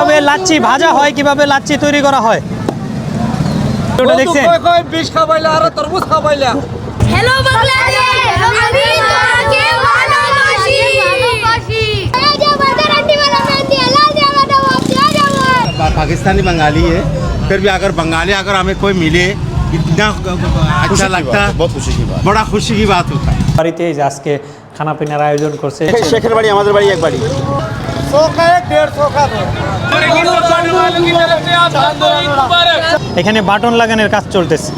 কিভাবে লাচ্ছি ভাজা হয় কিভাবে লাচ্ছি তৈরি করা হয় ওটা দেখছেন বিষ খাবাইলা আর তরমুজ খাবাইলা হ্যালো বাংলাদেশ আমি তোমাকে ভালোবাসি ভালোবাসি এই যে আমাদের আন্টি वाला मेहंदी लाल दिया बेटा वो क्या जाओ पा- पाकिस्तानी बंगाली है फिर भी अगर बंगाली अगर हमें कोई मिले इतना अच्छा लगता है बहुत खुशी की बात बड़ा खुशी की बात होता है বাড়িতে এই যে আজকে খানা পিনার আয়োজন করছে শেখের বাড়ি আমাদের বাড়ি এক বাড়ি এখানে বাটন লাগানোর কাজ চলতেছে।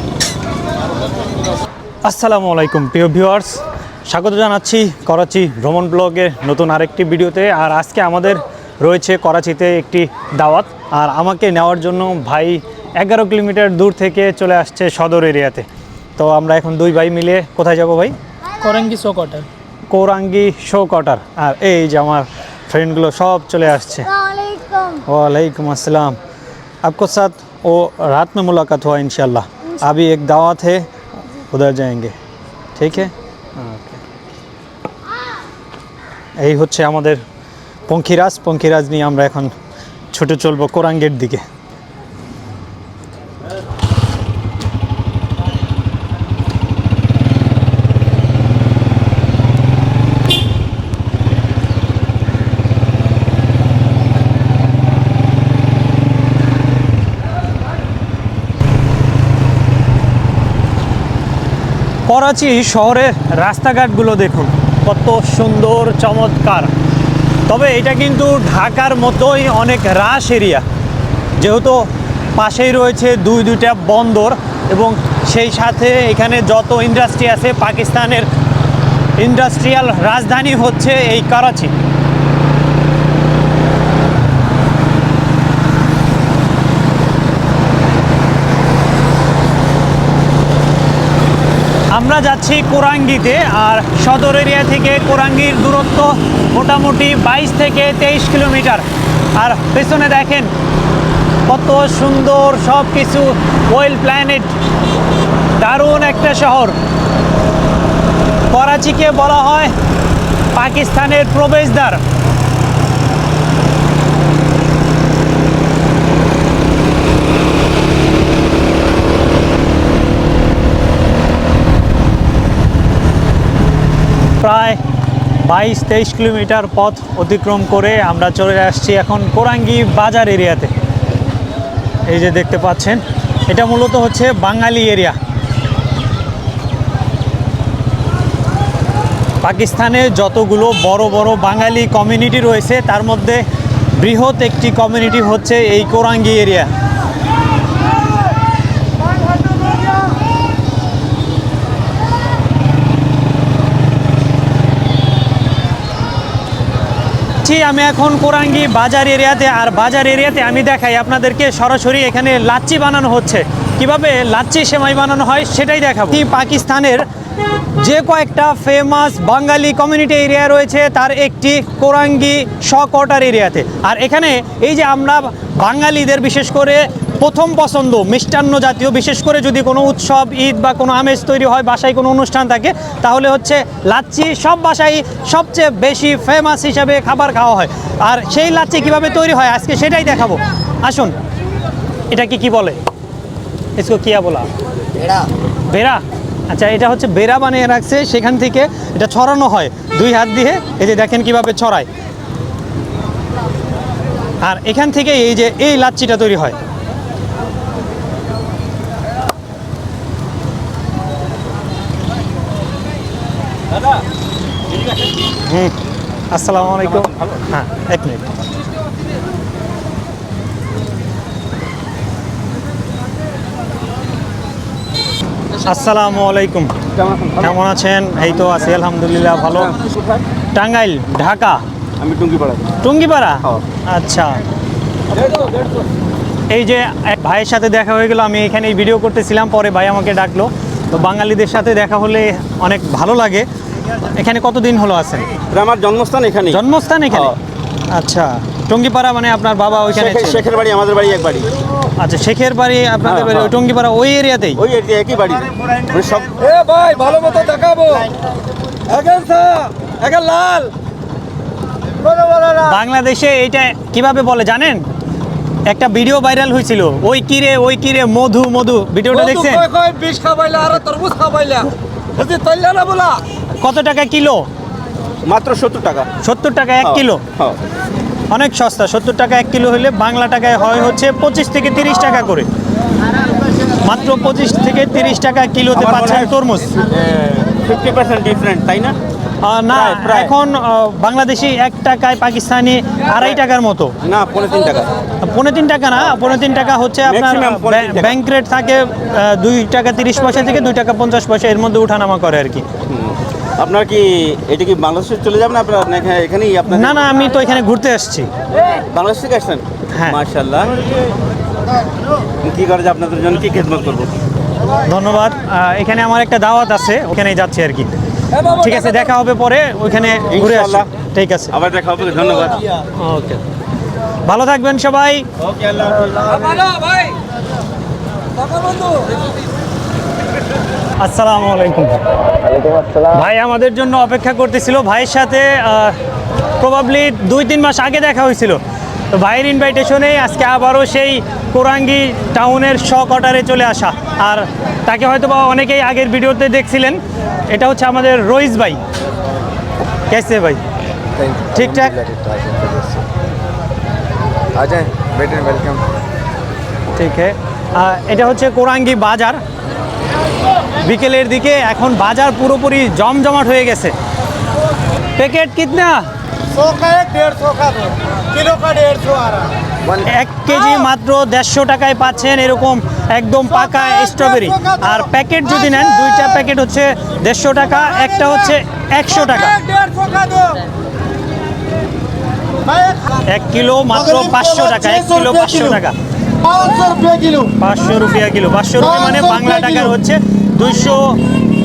আসসালামু আলাইকুম প্রিয় ভিউয়ার্স। স্বাগত জানাচ্ছি করাচি ভ্রমণ ব্লগের নতুন আরেকটি ভিডিওতে। আর আজকে আমাদের রয়েছে করাচিতে একটি দাওয়াত। আর আমাকে নেওয়ার জন্য ভাই এগারো কিলোমিটার দূর থেকে চলে আসছে সদর এরিয়াতে। তো আমরা এখন দুই ভাই মিলে কোথায় যাব ভাই? করঙ্গি শো কটার কোরাঙ্গি শো কটার আর এই যে আমার ফ্রেন্ডগুলো সব চলে আসছে वालेकुम वालेकुम अस्सलाम आपको साथ वो रात में मुलाकात हुआ इंशाल्लाह अभी एक दावत है उधर जाएंगे ঠিক है ওকে এই হচ্ছে আমাদের পঙ্খিরাজ পঙ্খিরাজ নিয়ে আমরা এখন ছুটে চলবো কোরাঙ্গের দিকে করাচি শহরের রাস্তাঘাটগুলো দেখুন, কত সুন্দর, চমৎকার। তবে এটা কিন্তু ঢাকার মতোই অনেক রাশ এরিয়া। যেহেতু পাশেই রয়েছে দুই দুইটা বন্দর এবং সেই সাথে এখানে যত ইন্ডাস্ট্রি আছে, পাকিস্তানের ইন্ডাস্ট্রিয়াল রাজধানী হচ্ছে এই করাচি। আমরা যাচ্ছি কোরাঙ্গিতে আর সদর এরিয়া থেকে কোরাঙ্গির দূরত্ব মোটামুটি বাইশ থেকে তেইশ কিলোমিটার। আর পেছনে দেখেন কত সুন্দর সব কিছু ওয়েল প্ল্যানেট দারুণ একটা শহর। করাচিকে বলা হয় পাকিস্তানের প্রবেশদ্বার। প্রায় বাইশ, তেইশ কিলোমিটার পথ অতিক্রম করে আমরা চলে আসছি এখন কোরাঙ্গি বাজার এরিয়াতে। এই যে দেখতে পাচ্ছেন, এটা মূলত হচ্ছে বাঙালি এরিয়া। পাকিস্তানে যতগুলো বড় বড় বাঙালি কমিউনিটি রয়েছে, তার মধ্যে বৃহৎ একটি কমিউনিটি হচ্ছে এই কোরাঙ্গি এরিয়া। ছি আমি এখন কোরাঙ্গি বাজার এরিয়াতে, আর বাজার এরিয়াতে আমি দেখাই আপনাদেরকে সরাসরি এখানে লাচ্চি বানানো হচ্ছে। কীভাবে লাচ্চি সেমাই বানানো হয় সেটাই দেখাবো। কি পাকিস্তানের যে কয়েকটা ফেমাস বাঙালি কমিউনিটি এরিয়া রয়েছে, তার একটি কোরাঙ্গি শকটার এরিয়াতে। আর এখানে এই যে আমরা বাঙালিদের বিশেষ করে প্রথম পছন্দ মিষ্টান্ন জাতীয় বিশেষ করে যদি কোনো উৎসব ঈদ বা কোনো আমেজ তৈরি হয় বাসায় কোনো অনুষ্ঠান থাকে তাহলে হচ্ছে লাচ্ছি সব বাসায় সবচেয়ে বেশি ফেমাস হিসাবে খাবার খাওয়া হয়। আর সেই লাচ্ছি কীভাবে তৈরি হয় আজকে সেটাই দেখাবো। আসুন এটা কি কি বলে? ইসকো কিয়া বলা? বেড়া? আচ্ছা এটা হচ্ছে বেড়া বানিয়ে রাখছে সেখান থেকে এটা ছড়ানো হয় দুই হাত দিয়ে। এই যে দেখেন কীভাবে ছড়ায়। আর এখান থেকে এই যে এই লাচ্ছিটা তৈরি হয়। হুম আসসালামু আলাইকুম। হ্যাঁ এক মিনিট। আসসালামু আলাইকুম। কেমন আছেন? এই তো আছি আলহামদুলিল্লাহ ভালো। টাঙ্গাইল ঢাকা। আমি টুঙ্গি পাড়া টুঙ্গিপাড়া আচ্ছা। এই যে ভাইয়ের সাথে দেখা হয়ে গেল আমি এখানে ভিডিও করতেছিলাম পরে ভাই আমাকে ডাকলো। তো বাঙালিদের সাথে দেখা হলে অনেক ভালো লাগে। এখানে কতদিন হলো আছেন? আমার জন্মস্থান এখানে জন্মস্থান এখানে? আচ্ছা। টঙ্গিপাড়া মানে আপনার বাবা ওইখানে শেখের বাড়ি আমাদের বাড়ি এক বাড়ি। আচ্ছা শেখের বাড়ি আপনাদের হ্যাঁ, বাড়ি ওই হ্যাঁ। টঙ্গিপাড়া ওই এরিয়াতেই? ওই এরিয়া একই বাড়ি। মানে সব এ ভাই ভালো মতো দেখাবো। লাল। বাংলাদেশে এটা কীভাবে বলে জানেন? একটা ভিডিও ভাইরাল হয়েছিল। ওই কিরে ওই কিরে মধু মধু। ভিডিওটা দেখছেন? কয় কয় বিষ খাবাইলা আর তরমুজ খাবাইলা। বুঝি তৈলা না বলা? কত টাকা কিলো? মাত্র সত্তর টাকা। সত্তর টাকা এক কিলো? হ্যাঁ। অনেক সস্তা। সত্তর টাকা এক কিলো হলে বাংলা টাকায় হয় হচ্ছে পঁচিশ থেকে তিরিশ টাকা করে। মাত্র পঁচিশ থেকে তিরিশ টাকা কিলোতে পাচ্ছেন তরমুজ। ফিফটি পার্সেন্ট ডিফারেন্ট তাই না? না। এখন বাংলাদেশি এক টাকায় পাকিস্তানি আড়াই টাকার মতো। না পনেরো তিন টাকা। পনেরো তিন টাকা না পনেরো তিন টাকা হচ্ছে আপনার। ব্যাংক রেট থাকে দুই টাকা তিরিশ পয়সা থেকে দুই টাকা পঞ্চাশ পয়সা এর মধ্যে উঠানামা করে আর কি। আপনার কি এটা কি বাংলাদেশে চলে যাবেন আপনার এখানেই আপনার না না আমি তো এখানে ঘুরতে আসছি। বাংলাদেশ থেকে আসছেন? হ্যাঁ। মার্শাল্লাহ কি করে যে আপনাদের জন্য কি খেদমত করব? ধন্যবাদ। এখানে আমার একটা দাওয়াত আছে ওখানেই যাচ্ছি আর কি। ঠিক আছে দেখা হবে পরে ওইখানে ঘুরে আসি। ইনশাআল্লাহ। ঠিক আছে। আবার দেখা হবে ধন্যবাদ। ওকে। ভালো থাকবেন সবাই। ওকে আল্লাহ ভালো ভাই। আসসালামু আলাইকুম। ভাই আমাদের জন্য অপেক্ষা করতেছিল। ভাইয়ের সাথে প্রবাবলি দুই তিন মাস আগে দেখা হয়েছিল। তো ভাইয়ের ইনভাইটেশনেই আজকে আবারও সেই কোরাঙ্গি টাউনের শ কটারে চলে আসা। আর তাকে হয়তো বা অনেকেই আগের ভিডিওতে দেখছিলেন। এটা হচ্ছে আমাদের রইস ভাই। কেসে ভাই? ঠিকঠাক ঠিক এটা হচ্ছে কোরাঙ্গি বাজার। বিকেলের দিকে এখন বাজার পুরোপুরি জমজমাট হয়ে গেছে। প্যাকেট কিতনা? এক কেজি মাত্র দেড়শো টাকায় পাচ্ছেন এরকম একদম পাকা স্ট্রবেরি আর প্যাকেট যদি নেন দুইটা প্যাকেট হচ্ছে দেড়শো টাকা একটা হচ্ছে একশো টাকা। এক কিলো মাত্র পাঁচশো টাকা এক কিলো পাঁচশো টাকা। পাঁচশো রুপিয়া কিলো। পাঁচশো রুপিয়া কিলো। পাঁচশো মানে রুপিয়া মানে বাংলা টাকার হচ্ছে দুইশো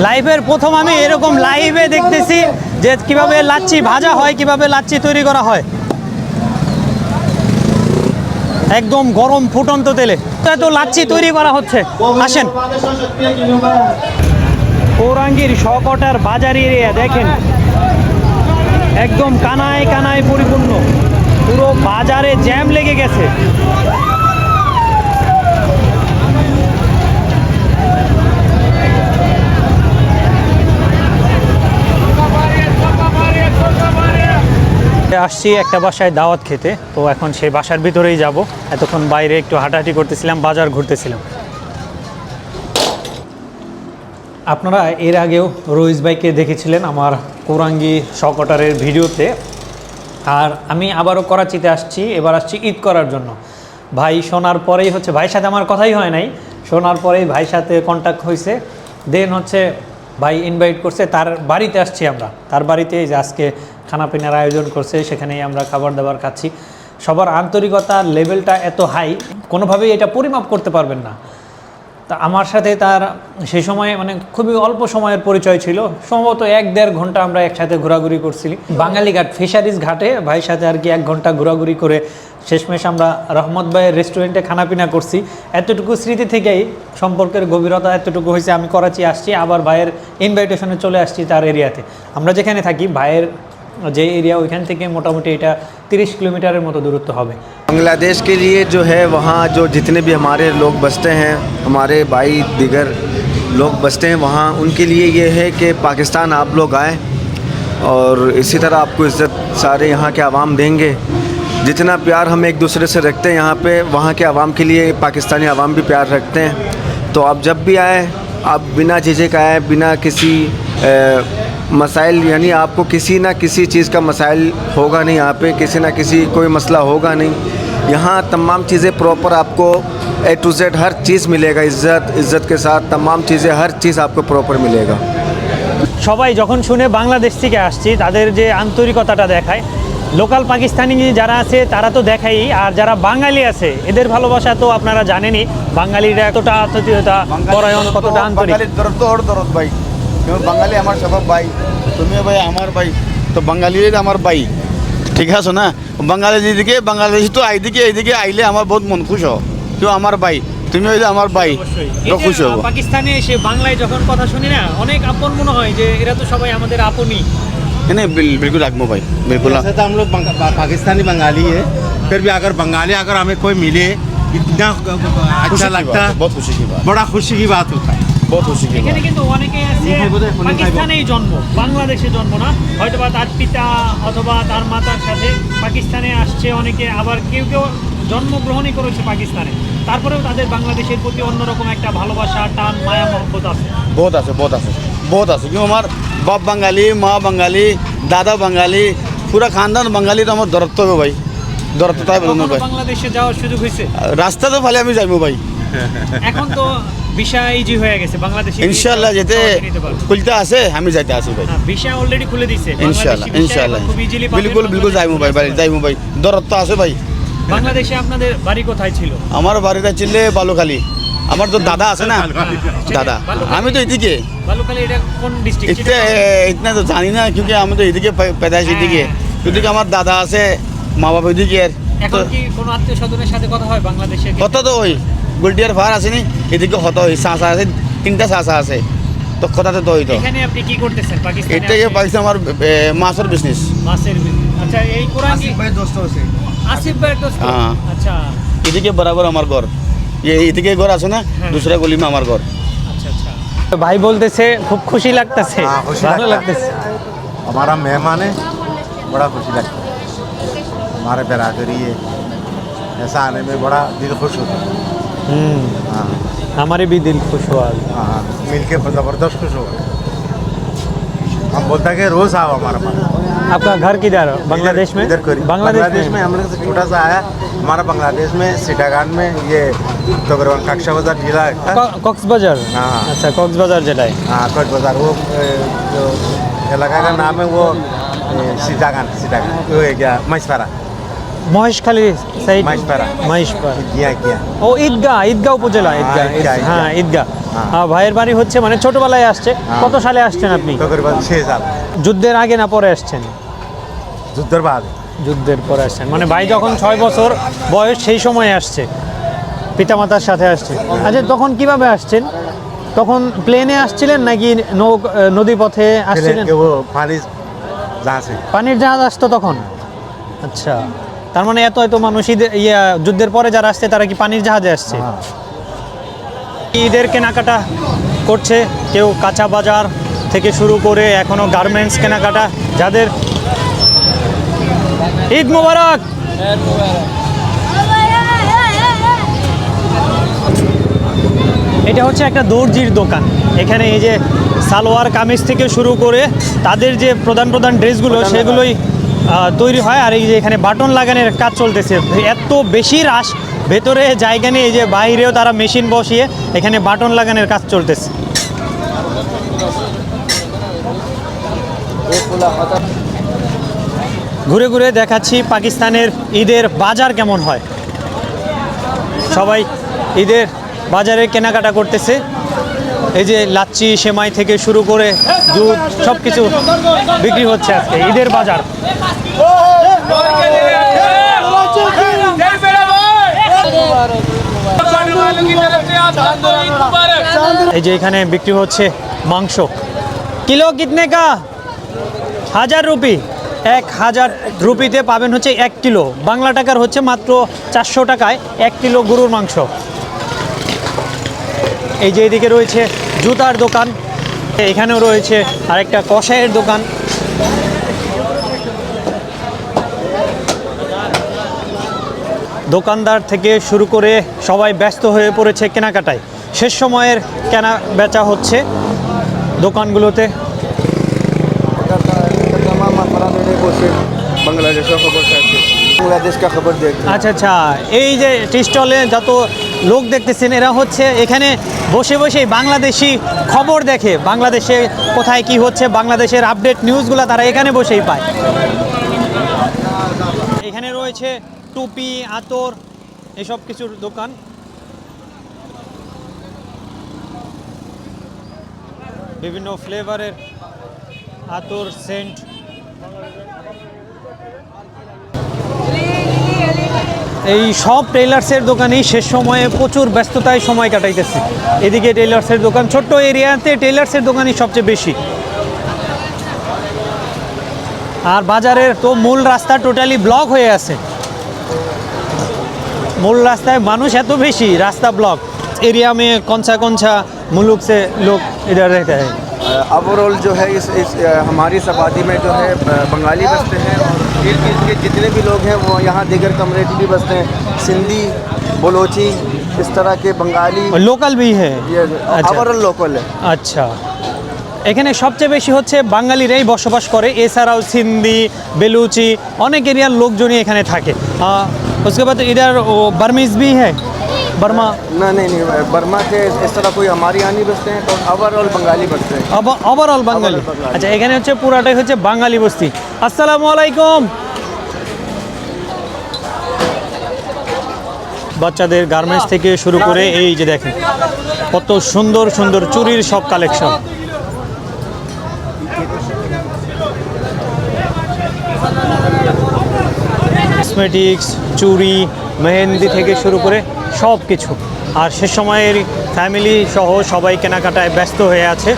লাইভের প্রথম আমি এরকম লাইভে দেখতেছি যে কীভাবে লাচ্ছি ভাজা হয়, কীভাবে লাচ্ছি তৈরি করা হয়। একদম গরম ফুটন্ত তেলে। তো লাচ্ছি তৈরি করা হচ্ছে। আসেন। পৌরাঙ্গীর সকটার বাজার এরিয়া দেখেন। একদম কানায় কানায় পরিপূর্ণ। পুরো বাজারে জ্যাম লেগে গেছে। আসছি একটা বাসায় দাওয়াত খেতে। তো এখন সেই বাসার ভিতরেই যাব। এতক্ষণ বাইরে একটু হাঁটাহাঁটি করতেছিলাম, বাজার ঘুরতেছিলাম। আপনারা এর আগেও রইস ভাইকে দেখেছিলেন আমার কোরাঙ্গি শকটারের ভিডিওতে। আর আমি আবারও করাচিতে আসছি, এবার আসছি ঈদ করার জন্য। ভাই শোনার পরেই হচ্ছে, ভাইয়ের সাথে আমার কথাই হয় নাই। শোনার পরেই ভাইয়ের সাথে কন্ট্যাক্ট হয়েছে দেন হচ্ছে ভাই ইনভাইট করছে, তার বাড়িতে আসছি আমরা। তার বাড়িতে আজকে খানাপিনার আয়োজন করছে, সেখানেই আমরা খাবার দাবার খাচ্ছি। সবার আন্তরিকতার লেভেলটা এত হাই, কোনোভাবেই এটা পরিমাপ করতে পারবেন না। তা আমার সাথে তার সেই সময় মানে খুবই অল্প সময়ের পরিচয় ছিল। সম্ভবত এক দেড় ঘণ্টা আমরা একসাথে ঘোরাঘুরি করছিলি। বাঙালি ঘাট, ফিশারিজ ঘাটে ভাইয়ের সাথে আর কি এক ঘণ্টা ঘোরাঘুরি করে শেষমেশ আমরা রহমত ভাইয়ের রেস্টুরেন্টে খানাপিনা করছি। এতটুকু স্মৃতি থেকেই সম্পর্কের গভীরতা এতটুকু হয়েছে, আমি করাচি আসছি, আবার ভাইয়ের ইনভাইটেশনে চলে আসছি তার এরিয়াতে আমরা যেখানে থাকি, ভাইয়ের যে এরিয়া ওইখান থেকে মোটামুটি এটা তিরিশ কিলোমিটারের মতো দূরত্ব হবে बांग्लादेश के लिए जो है वहाँ जो जितने भी हमारे लोग बसते हैं हमारे भाई दिगर लोग बसते हैं वहाँ उनके लिए ये है कि पाकिस्तान आप लोग आए और इसी तरह आपको इज़्ज़त सारे यहाँ के आवाम देंगे जितना प्यार हम एक दूसरे से रखते हैं यहाँ पे वहाँ के आवाम के लिए पाकिस्तानी आवाम भी प्यार रखते हैं तो आप जब भी आए आप बिना झिझक आए बिना किसी अ, मसाइल यानी आपको किसी ना किसी चीज़ का मसाइल होगा नहीं यहाँ पे किसी ना किसी कोई मसला होगा नहीं यहाँ तमाम चीज़ें प्रॉपर आपको ए टू जेड हर चीज़ मिलेगा इज़्ज़त इज़्ज़त के साथ तमाम चीज़ें हर चीज़ आपको प्रॉपर मिलेगा সবাই যখন শুনে বাংলাদেশ থেকে আসছি তাদের যে আন্তরিকতাটা দেখায় লোকাল পাকিস্তানি যারা আছে তারা তো দেখাই আর যারা বাঙালি আছে এদের ভালোবাসা তো আপনারা জানেনই বাঙালিরা কতটা আত্মীয়তা পরায়ণ কতটা আন্তরিক বাঙালির দরদ তো ওর দরদ ভাই কেউ বাঙালি আমার সবাই ভাই তুমিও ভাই আমার ভাই তো বাঙালির আমার ভাই ঠিক আছে না বাঙালি যেদিকে বাংলাদেশি তো এইদিকে এইদিকে আইলে আমার বহুত মন খুশ হয় কেউ আমার ভাই তুমি হইলে আমার ভাই তো খুশ হবো পাকিস্তানে এসে বাংলায় যখন কথা শুনি না অনেক আপন মনে হয় যে এরা তো সবাই আমাদের আপনই नहीं बिल- बिल्कुल राखमो भाई बिल्कुल वैसे तो हम लोग बंग- पा- पाकिस्तानी बंगाली है फिर भी अगर बंगाली अगर हमें कोई मिले इतना खुशी अच्छा की लगता बात है, है बहुत खुशी की बात बड़ा खुशी की बात होता है बहुत खुशी की এখানে কিন্তু অনেকে আছে জন্ম জন্ম না। তার পিতা অথবা তার মাতার পাকিস্তানে আসছে অনেকে আবার কেউ কেউ জন্মগ্রহণই করেছে পাকিস্তানে। তারপরেও তাদের বাংলাদেশের প্রতি অন্যরকম একটা ভালোবাসা টান আছে। আছে আছে আছে। আমার বাপ বাঙালি মা বাঙালি দাদা বাঙালি পুরা খানদান বাঙালি তো আমার দরত্ব ভাই। দরত্ব তাই ভাই। বাংলাদেশে যাওয়ার সুযোগ হয়েছে? রাস্তা তো ভালো আমি যাইবো ভাই। এখন তো হয়ে গেছে ইনশাআল্লাহ যেতে খুলতে আছে আমি যাইতে আছি ভাই। অলরেডি খুলে দিছে আছে ভাই। বাংলাদেশে আপনাদের বাড়ি কোথায় ছিল? আমার বাড়িটা ছিল বালুখালী। আমার তো দাদা আছে না দাদা। আমি তো এদিকে। তো জানি না কিন্তু আমি তো এদিকে পেদাইছি এদিকে। এদিকে আমার দাদা আছে মা বাবা এদিকে আর কথা তো ওই গুলটিয়ার ভার আছে নি এদিকে হতো ওই চাষা আছে তিনটা চাষা আছে তো কথাতে তো হইতো এখানে আপনি কি করতেছেন পাকিস্তানে এটা গিয়ে পাইছে আমার এ, মাছের বিজনেস মাসের business। আচ্ছা এই কোরআন কি আসিফ ভাইয়ের দোস্ত হ্যাঁ। আচ্ছা এদিকে বরাবর আমার ঘর ये এদিকে ঘর আছে না দুসরা গলি में আমার ঘর আচ্ছা আচ্ছা ভাই বলতেছে খুব খুশি লাগতেছে হ্যাঁ, খুশি ভালো লাগতা। লাগতেছে हमारा मेहमान है बड़ा खुशी लगता है हमारे बिरादरी है ऐसा आने में बड़ा दिल खुश होता है হুম हाँ हमारे भी दिल खुश हुआ। हाँ मिल के ज़बरदस्त खुश हो हम बोलते हैं कि रोज़ आओ हमारे पास। आपका घर किधर है? बांग्लादेश में? इधर बांग्लादेश, में? हम लोग से छोटा सा आया। हमारा बांग्लादेश में सिटागान में ये तकरीबन कक्षा बाज़ार जिला है। क- कक्सबाजार हाँ। अच्छा कक्सबाजार जिला है। हाँ कोट बाज़ार। वो जो इलाका का नाम है वो ए, सीतागान सीतागान। वो है क्या? मछपारा মহেশখালী সাইড মহেশপাড়া। মহেশপাড়া। গিয়া গিয়া। ও ঈদগাহ ঈদগাহ উপজেলা হ্যাঁ, ঈদগাহ হ্যাঁ ঈদগাহ। হ্যাঁ। হ্যাঁ, ভাইয়ের বাড়ি হচ্ছে মানে ছোটবেলায় আসছে। কত সালে আসছেন আপনি? যুদ্ধের আগে না পরে আসছেন? যুদ্ধের বাদ। যুদ্ধের পরে আসছেন। মানে ভাই যখন ছয় বছর বয়স সেই সময় আসছে। পিতামাতার সাথে আসছে। আচ্ছা তখন কীভাবে আসছেন? তখন প্লেনে আসছিলেন নাকি নদী পথে আসছিলেন? পানির পানির জাহাজ আসতো তখন? আচ্ছা। তার মানে এত এত মানুষ ইয়া যুদ্ধের পরে যারা আসছে তারা কি পানির জাহাজে আসছে? ঈদের কেনাকাটা করছে কেউ কাঁচা বাজার থেকে শুরু করে এখনও গার্মেন্টস কেনাকাটা যাদের ঈদ মোবারক! এটা হচ্ছে একটা দর্জির দোকান। এখানে এই যে সালোয়ার কামিজ থেকে শুরু করে তাদের যে প্রধান প্রধান ড্রেসগুলো সেগুলোই তৈরি হয় আর এই যে এখানে বাটন লাগানোর কাজ চলতেছে। এত বেশি রাশ, ভেতরে জায়গা নেই যে বাইরেও তারা মেশিন বসিয়ে এখানে বাটন লাগানোর কাজ চলতেছে। ঘুরে ঘুরে দেখাচ্ছি পাকিস্তানের ঈদের বাজার কেমন হয়। সবাই ঈদের বাজারে কেনাকাটা করতেছে। এই যে লাচ্ছি, সেমাই থেকে শুরু করে দুধ সব কিছু বিক্রি হচ্ছে আজকে, ঈদের বাজার। এই যে এখানে বিক্রি হচ্ছে মাংস। কিলো কিতনে কা? হাজার রুপি। এক হাজার রুপিতে পাবেন হচ্ছে এক কিলো। বাংলা টাকার হচ্ছে মাত্র চারশো টাকায় এক কিলো গরুর মাংস। এই যে এদিকে রয়েছে জুতার দোকান এখানেও রয়েছে আরেকটা কষাইয়ের দোকান। দোকানদার থেকে শুরু করে সবাই ব্যস্ত হয়ে পড়েছে কেনাকাটায়। শেষ সময়ের কেনা বেচা হচ্ছে দোকানগুলোতে। বাংলাদেশ আচ্ছা আচ্ছা। এই যে টি স্টলে যত লোক দেখতেছেন, এরা হচ্ছে এখানে বসে বসে বাংলাদেশি খবর দেখে, বাংলাদেশে কোথায় কি হচ্ছে, বাংলাদেশের আপডেট নিউজগুলো তারা এখানে বসেই পায়। এখানে রয়েছে টুপি, আতর, এসব কিছুর দোকান। বিভিন্ন ফ্লেভারের আতর সেন্ট এই সব টেইলার্সের দোকানেই শেষ সময়ে প্রচুর ব্যস্ততায় সময় কাটাইতেছে এদিকে টেইলার্সের দোকান ছোট্ট এরিয়াতে টেইলার্সের দোকানই সবচেয়ে বেশি আর বাজারের তো মূল রাস্তা টোটালি ব্লক হয়ে আছে मूल रास्ता है मानुष है तो बेशी रास्ता ब्लॉक एरिया में कौन सा कौन सा मुल्क से लोग इधर रहते हैं ओवरऑल जो है इस, इस अ, हमारी इस आबादी में जो है अ, बंगाली बसते हैं और इर्द गिर्द के जितने भी लोग हैं वो यहाँ दिगर कम्युनिटी भी बसते हैं सिंधी बलोची इस तरह के बंगाली और लोकल भी है ये अच्छा ओवरऑल लोकल है আচ্ছা এখানে সবচেয়ে বেশি হচ্ছে বাঙালিরাই বসবাস করে এছাড়াও সিন্ধি বেলুচি অনেক এরিয়ার লোকজনই এখানে থাকে আহ, उसके बाद इधर वो बर्मीज भी है बर्मा ना नहीं नहीं बर्मा के इस तरह कोई हमारे यहाँ नहीं बसते हैं तो ओवरऑल बंगाली बसते हैं ওভারঅল বাঙালি Overall বাঙালি। আচ্ছা এখানে হচ্ছে পুরাটাই হচ্ছে বাঙালি বস্তি আসসালামু আলাইকুম বাচ্চাদের গার্মেন্টস থেকে শুরু করে এই যে দেখেন কত সুন্দর সুন্দর চুরির সব কালেকশন কসমেটিক্স চুড়ি মেহেন্দি থেকে শুরু করে সব কিছু আর সে সময়ের ফ্যামিলি সহ সবাই কেনাকাটায় ব্যস্ত হয়ে আছে।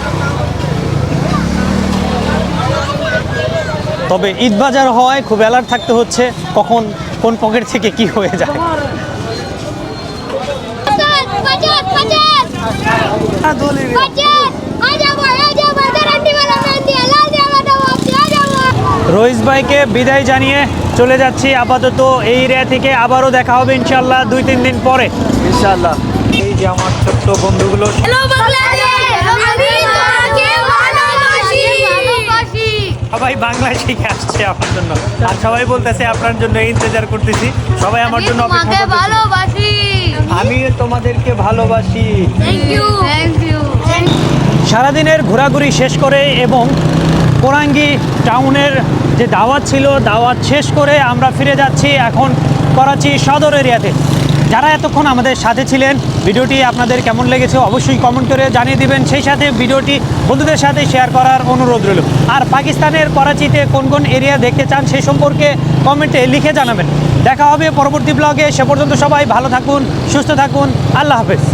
তবে ঈদ বাজার হওয়ায় খুব অ্যালার্ট থাকতে হচ্ছে কখন কোন পকেট থেকে কি হয়ে যায়। হ্যাঁ, রইস ভাইকে বিদায় জানিয়ে চলে যাচ্ছি আপাতত এই এরিয়া থেকে আবারও দেখা হবে ইনশাল্লাহ দুই তিন দিন পরে। ইনশাল্লাহ এই যে আমার ছোট্ট বন্ধুগুলো। সবাই বাংলায় শিখে আসছে আমার জন্য। আর সবাই বলতেছে আপনার জন্য ইন্তজার করতেছি। সবাই আমার জন্য অপেক্ষা আমি তোমাদেরকে ভালোবাসি। সারাদিনের ঘোরাঘুরি শেষ করে এবং কোরাঙ্গি টাউনের যে দাওয়াত ছিল, দাওয়াত শেষ করে আমরা ফিরে যাচ্ছি এখন করাচি সদর এরিয়াতে। যারা এতক্ষণ আমাদের সাথে ছিলেন, ভিডিওটি আপনাদের কেমন লেগেছে অবশ্যই কমেন্ট করে জানিয়ে দিবেন। সেই সাথে ভিডিওটি বন্ধুদের সাথে শেয়ার করার অনুরোধ রইল। আর পাকিস্তানের করাচিতে কোন কোন এরিয়া দেখতে চান সেই সম্পর্কে কমেন্টে লিখে জানাবেন। দেখা হবে পরবর্তী ব্লগে সে পর্যন্ত সবাই ভালো থাকুন, সুস্থ থাকুন। আল্লাহ হাফেজ।